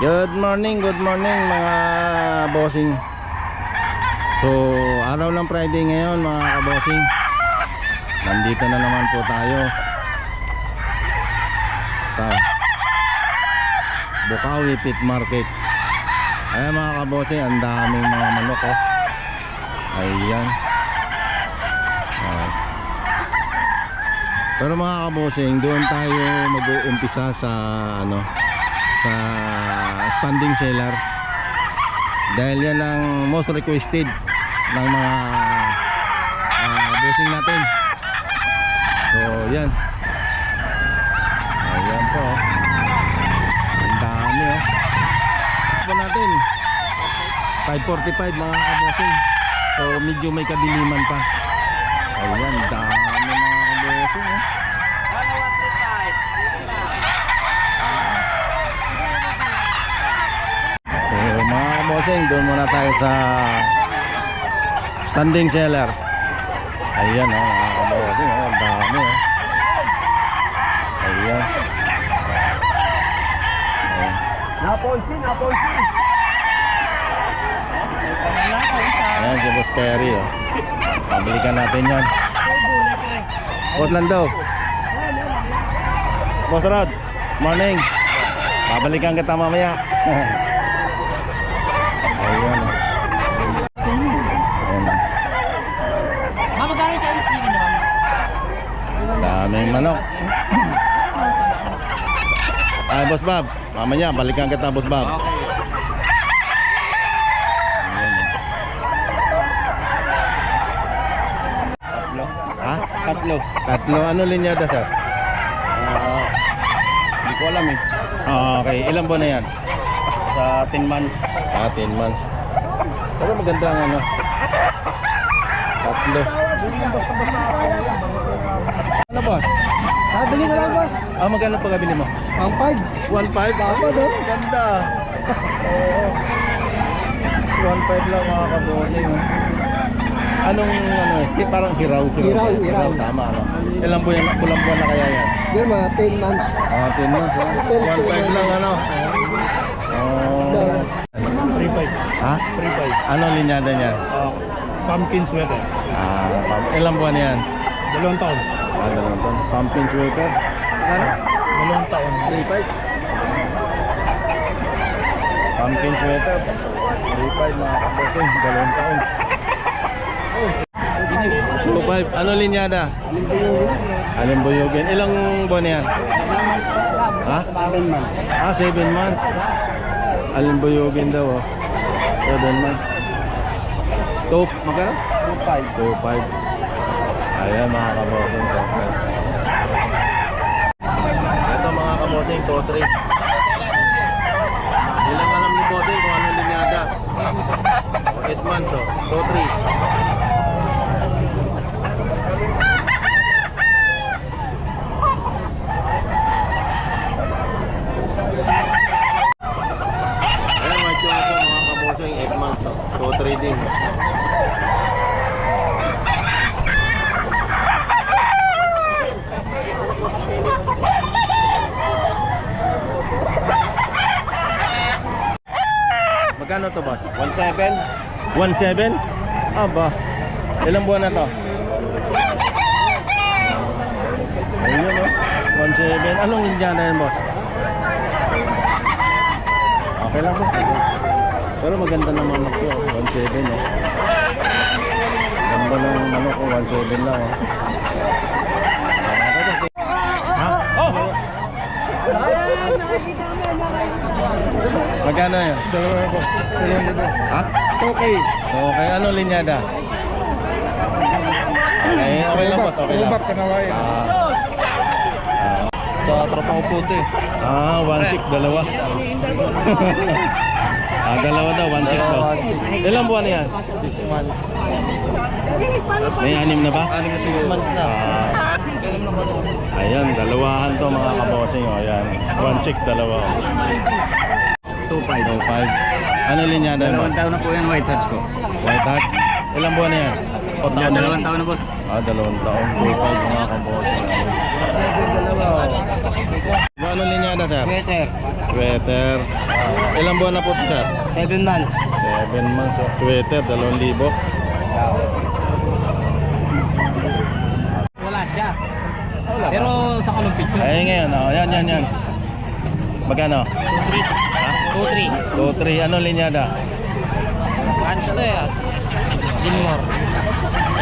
Good morning, good morning mga bossing. So, araw ng Friday ngayon mga kabossing. Nandito na naman po tayo sa Bukawi Pit Market. Ayan mga kabossing, ang daming mga manok oh. Ayan. Ayan. Pero mga kabosing, doon tayo mag-uumpisa sa ano sa standing seller. Dahil yan ang most requested ng mga ah, bossing natin. So, yan. Ayan po. oh. Ang dami oh. Po natin. 545 mga kabosing. So, medyo may kadiliman pa. Ayan, dami mga kabosing oh. So, kabosing, doon muna tayo sa standing seller. Ayan oh, mga kabosing, oh, ang dami oh. Ayan. Naponsin, naponsin. Ayan si Boss Terry oh. Pabilikan natin yan. Portland daw. Boss Rod, morning. Babalikan kita mamaya. Ayan. oh. Ayan. Mama, galing kayo sige naman. Daming manok. Ay, Boss Bob. Mamaya, balikan kita, Boss Bob. Oh. Tatlo. Ha? Tatlo. Tatlo. Ano linyada, sir? Ah, Hindi ko alam eh. Ah, okay. Ilan buwan na yan? Sa 10 months. Ah, 10 months. Pero maganda ang ano. Tatlo. Ano boss? Ah, bili na lang boss. Ah, magkano pagkabili mo? Ang 5. 1.5? Dapat, oh. Ganda. Oo. 1.5 lang mga kabosing. Anong ano eh? Parang hiraw. Hiraw, hiraw. Tama ano. Ilang buwan, bulang buwan na kaya yan? Yun mga 10 months. Ah, 10 months. Oh. 1.5 lang ano. Oh. 3.5. Ha? 3.5. Ano linyada niya? Ah, pumpkin sweater. Ah, pam- ilang buwan yan? Dalawang taon. Ah, dalawang taon. Pumpkin sweater. Ano? Dalawang taon. 3.5. Pumpkin sweater. 3.5 mga kapatid. Dalawang taon. 2.5. Ano linyada? Alimbuyugin. Ilang buwan yan? Ha? 7 months. Ah, 7 months. Alimbuyugin daw oh. 7 months. Top, magkano? 2.5. 2.5. Ayan mga kabosing, 2.5. Ito mga kabosing, 2.3. Hindi lang alam ni Bossing kung anong linyada. 8 months oh, 2.3. Ayan mga choco mga kabosing, 8 months oh, 2.3 din. Magkano to boss? 1.7. 1.7? Aba. Ilang buwan na to? Ayun oh. 1.7. Anong linya na yan boss? Okay lang boss. Pero maganda naman manok ko. 1.7 oh. Ganda ng manok ko. 1.7 lang oh. Ha? Oh! Magkano yan? Ha? Okay. Okay, ano linyada? Okay, okay lang boss, okay lang. Ubak ka na ba eh. Ah, Sa tropa ko puti. ah, one chick, dalawa. Ah, dalawa daw, one chick daw. Ilang buwan na yan? 6 months. May anim na ba? Anim na 6 months na. Ah, ayan, dalawahan to mga kabosing. O, ayan. One chick, dalawa. 2.5. 2.5. Ano linyada yan boss? taon na po yan, white touch ko. White hat? Ilang buwan na yan? O, taon na yan? taon na boss. Ah, dalawang taon. 2.5 mga kabosing. Dalawa. Ano linyada, sir? Sweater. Sweater. Ilang buwan na po ito, sir? 7 months. 7 months. Sweater, 2,000. Wala siya. Pero sa kanong picture. Ay, ngayon. Oh, yan, yan, yan. Magkano? 2-3. Ha? 2, 3. 2-3. Ano linyada? Hands to eh. Gilmore.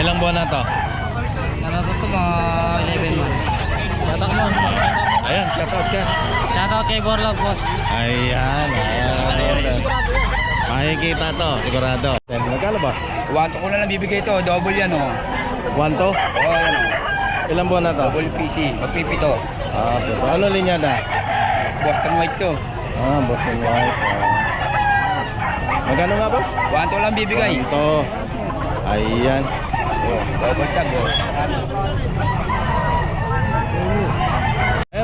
Ilang buwan na to? Ano to to mga 11 months. Shout mo. Ayan, shout out ka. Shout out kay Borlog boss. Ayan, ayan. Makikita to, sigurado. Magkano ba? Wanto ko na lang bibigay ito, double yan oh. 1 to? Oo, yan oh. Ilang buwan na to? Double PC, magpipito. Ah, pero ano linyada? Boston White to. Ah, Boston White. Ah. Magkano nga ba? Wanto lang bibigay. Ito. Ayan. Oh, double tag oh.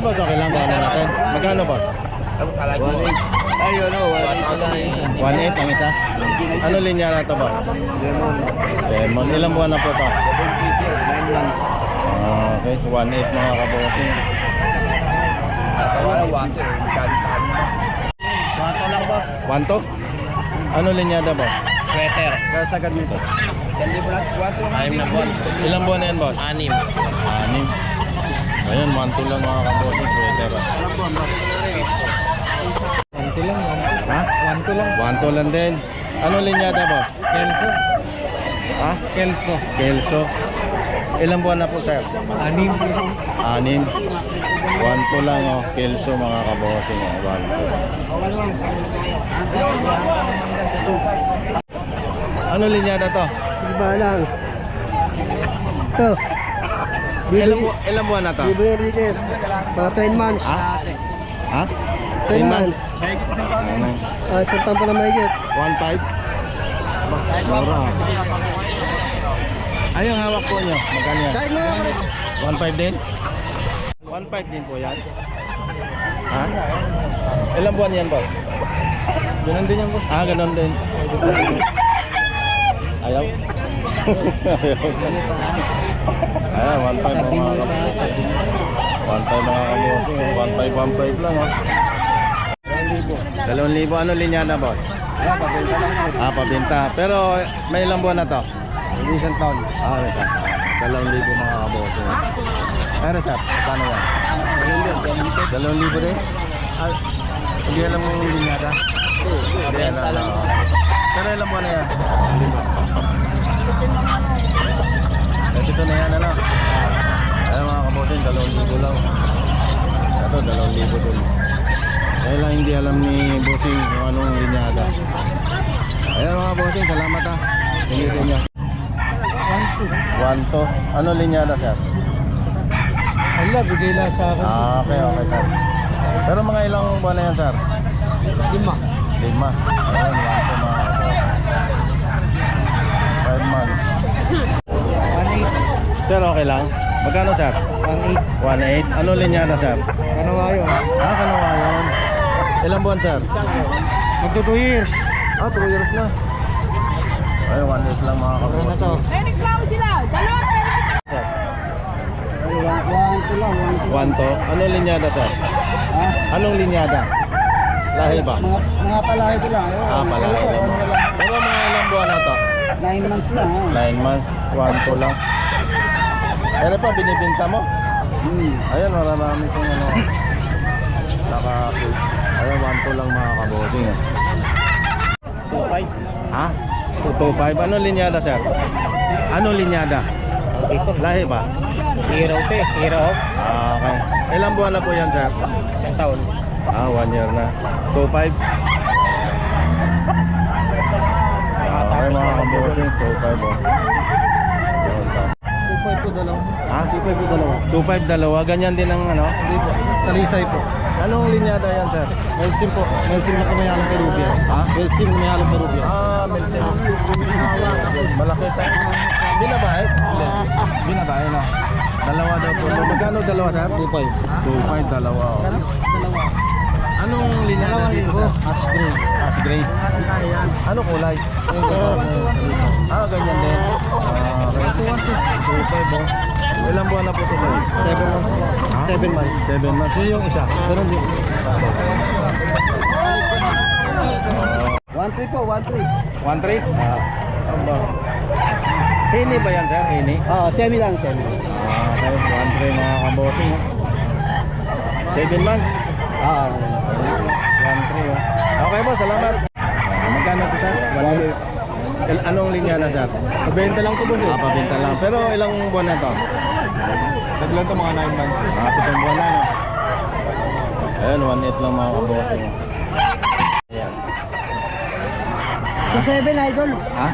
Boss, okay lang ba natin? Magkano ba? Ayun oh, 1.8 ang isa? Ano linya na to ba? Lemon. Lemon. Ilang buwan na po to? Double PC, 9 months. Ah, okay. 1.8 mga kabote. Wala wanto eh, masyadong tahan mo. Bato lang boss. 1 to? Ano linyada ba? Sweater. Kaya sagad nito. Sandi mo lang, wanto lang. Ayun na buwan. Ilang buwan na yan, boss? Anim. Anim. Ayun, 1 to lang mga kabote. Sweater. Wanto lang. Ha? Wanto lang. 1 to lang din. Ano linyada ba? Kelso. Ha? Kelso. Kelso. Ilang buwan na po, sir? Anim. Anim. 1 to lang, oh. Kelso mga kabote. 1 to. Ano linyada to? Silba lang. Ito. Ilang, bu- ilang buwan na to? Bibo Enriquez. Mga 10 months. Ha? Ha? 10 months. Ano? Ah, isang taon pa na mahigit. 1.5? Mura. Ay, ang hawak po nyo. Magkano yan? Kahit mga 1.5 din? 1.5 din po yan. Ha? Ilang buwan yan po? Ganun din yan boss. Ah, ganun din. Ayaw? Ayan, 1.5 mga kabuti. 1.5 mga kabuti. 1.5, 1.5 lang oh. 2,000. Ano linyada boss? Ah, pabinta. Pero may ilang buwan na to? Hindi isang taon. Ah, may isa. Dalawang libo mga kaboto. Pero sir, paano yan? Dalawang libo rin? Ah, hindi alam mo yung linyada? Hindi alam. ah. Pero ilang buwan na yan? Lima. Ito na yan, ano? Ayun mga kabotin, dalawang libo lang. Ito, dalawang libo din. Kaya lang hindi alam ni bossing kung anong linyada. Ayun mga bossing, salamat ah. Hindi rin niya. One to. Ano linyada sir? Ala, bigay lang sa akin. Ah, okay, okay sir. Pero mga ilang buwan na yan sir? Lima. Lima. Ayun, one to mga Five months. Sir, okay lang? Magkano sir? 1.8. 1.8. Ano linyada sir? Ano yun? Ah, kanawa yun. Ilang buwan sir? Magto 2 years. Ah, 2 years na. Ay, 1.8 lang mga Ano na kapatid. to? Eh, nagklaro sila. Dalawa. Sir, One to lang. One to. One to. Ano linyada sir? Ha? Anong linyada? Lahi ba? Mga, mga palahe ko lang. Ah, pala. Ayun, ayun, Pero mga ilang buwan na to? Nine months lang. Ha? 9 months, 1 to lang. Ano pa, binibinta mo? Hmm. Ayan, marami kong ano. Naka, ayan, 1 to lang mga kabosing. Eh. 2-5. Ha? 225. Ano linyada, sir? Ano linyada? Ito. Lahi ba? Hero to eh. Hero. Ah, okay. Ilang buwan na po yan, sir? Isang taon. Ah, 1 year na. 2.5. Okay mga kabosing, 2.5 oh. 2.5 po dalawa. Ha? 2.5 po dalawa. 2.5 dalawa, ganyan din ang ano? Hindi po. Talisay po. Anong linyada yan, sir? Melsim po. Melsim na kumayalang Peruvian. Ha? Melsim kumayalang Peruvian. Ah, Melsen. Malaki tayo. Binabae? Hindi. Binabae na. Dalawa daw po. Magkano dalawa, sir? 2.5. 2.5, dalawa. Oh. Anong linyada dito? Hatch green. Grade. Ano kulay? Ah, ganyan din. Ah, okay. 2.5, oh. Ilang buwan na po ito sa'yo? 7 months po. 7 months. 7 months. Yun yung isa. Ganun din. 1-3 po, 1-3. 1-3? Ah. Aba. Hini ba yan sir? Hini? Oo, semi lang, semi. Ah, okay. 1-3 mga kabosing. 7 months? Oo. 1-3. Okay po, salamat. Magkano po sir? 1 Anong linya na sir? Pabenta lang to boss Ah, pabinta lang. Pero ilang buwan na to? Stag lang to mga 9 months. Ah, pitong buwan na? Ayun, 1-8 lang mga kabosing. Ayan. 2-7, idol. Ha?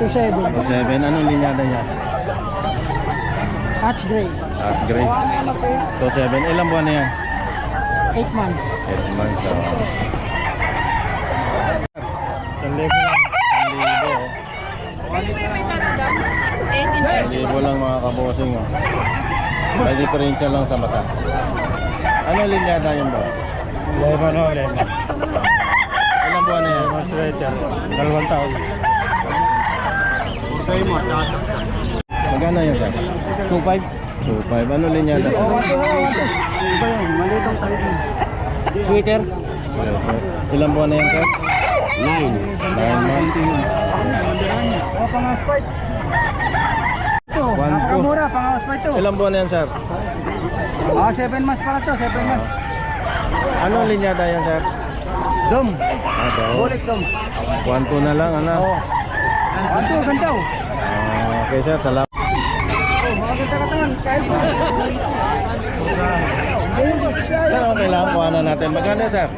2-7. 7. Anong linyada niya? Hatch gray. At grade. So 7. Ilang buwan na yan? 8 months. 8 months. So. Ang libo lang. Ang libo. oh. Pwede ba may tanagan? 18 Ang libo lang mga kabosing. Oh. May differential lang sa mata. Ano linyada yun ba? Lema no, lema. Ilang buwan na yan? Sweater. Dalawang taon. Sa'yo mo, Magkano yun sir? 2-5. 2.5. Ano linyada? Iba yan, maliit ang tayo. Sweater? Ilang buwan na yan sir? 9. 9 months. Oh, pang-asphalt. Ito, One, two. napakamura, pang-asphalt to. Ilang buwan na yan sir? Ah, 7 months pala to, 7 months. Ano linyada yan sir? Dom. Ah, daw. Bulik dom. 1-2 na lang ano? Oo. Ito, ganda oh. Ah, okay sir, salamat. Oh. Sir, okay lang, kuhanan natin. Magkano sir?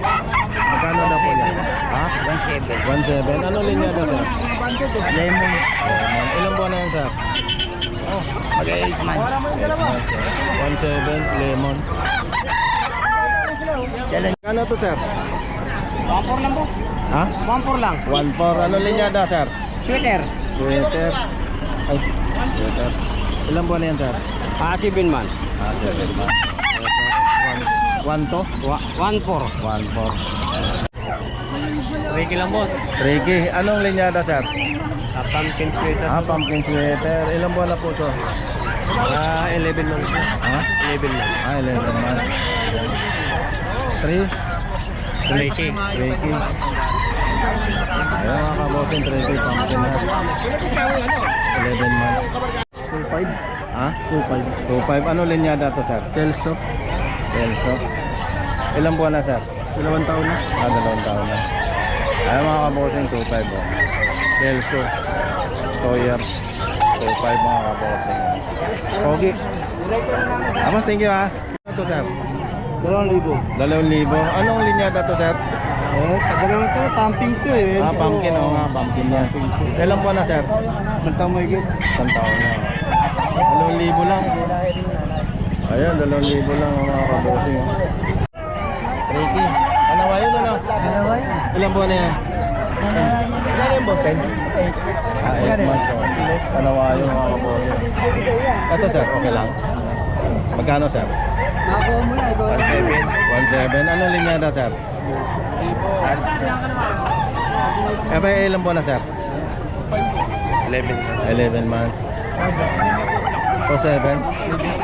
Magkano na po yan? Ha? 1.7. 1.7. Ano linya na sir? Lemon. Ilang buwan na yan sir? Mag-8 months. 1.7 lemon. Magkano to sir? Vampor lang po. Ha? Vampor lang. 1.4. Ano linyada sir? Sweater. Sweater. Ay, sweater. Ilang buwan na yan sir? Ah, 7 months. Ah, 7 months. 1 to? 1-4. 1.4. Ricky lang boss. Ricky, anong linyada sir? Ah, pumpkin sweater. Ah, pumpkin sweater. Ilang buwan na po to? Ah, 11 months. Ha? 11 lang. Ah, 11 months. 3? Ricky. Reiki. Ayun mga kabosin, Reiki pumpkin hat. 11 months. 2.5. Ha? 2.5. 2.5. Ano linyada to, sir? Telso. Telso. Ilang buwan na, sir? Dalawang taon na. Ah, dalawang taon na. Ayun mga kabosin, 2.5. Oh. Telso. Sawyer. 2.5 mga kabosin. Pogi. Amas, thank you ha. Ano to, sir? Dalawang libo. 2,000. Anong linyada to, sir? Eh, tagal lang to. Pumping to eh. Ah, pumpkin. Oo nga, pumpkin yan. Ilang buwan na, sir? Mantang may git. Isang taon na. Dalawang libo lang. Ayan, dalawang libo lang ang mga kabosing. Oh. Ricky, ano ba yun ano? Ilang buwan na yan? Ilan yung boss? 10? Ah, 8 months. Ba yun mga kabosing? Ito sir, okay lang. Magkano sir? Nakakuha mo na. Ikaw. 1.7. Ano linyada sir? Eh, ba ilang buwan na sir? 11 months. So 7.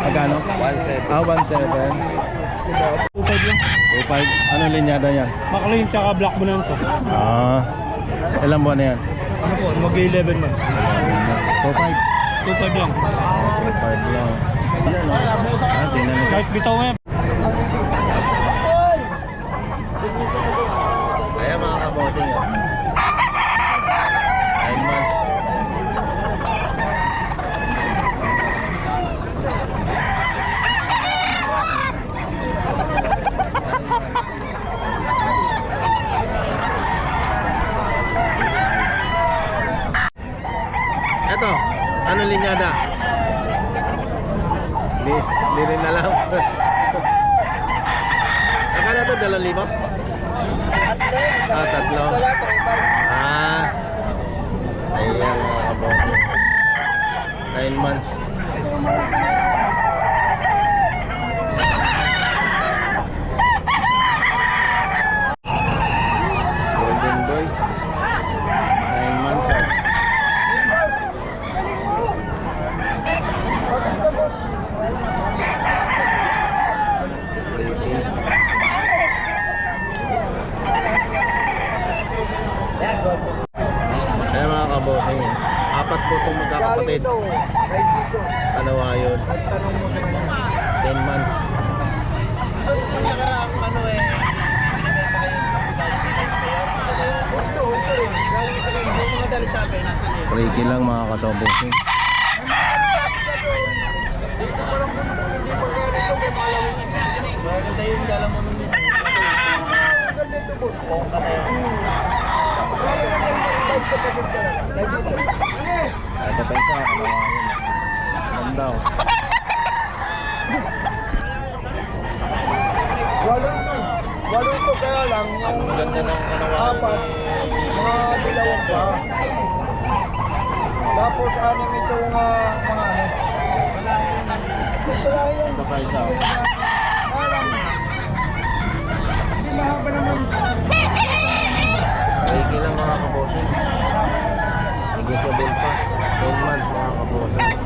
Magkano? 1.7. Ah, 1.7. 2.5. Ano linyada yan? McLean tsaka Black Bonanza. Ah. Ilang buwan na yan? Ano po? Mag-11 months. 2.5. 2.5 lang. 2.5 lang. Ah, tingnan nyo. Kahit bitaw mo yan. Ayan mga kaboting yan. 9 months. Eto, ano linyada? Di, di rin alam. Akala to dalawang libo? Ah, tatlo. Ah. Ayan mga kabote. 9 months. Ito pa isa. Mahaba naman. Paiki lang mga kabosin. Negotiable pa. 10 months mga kabosin.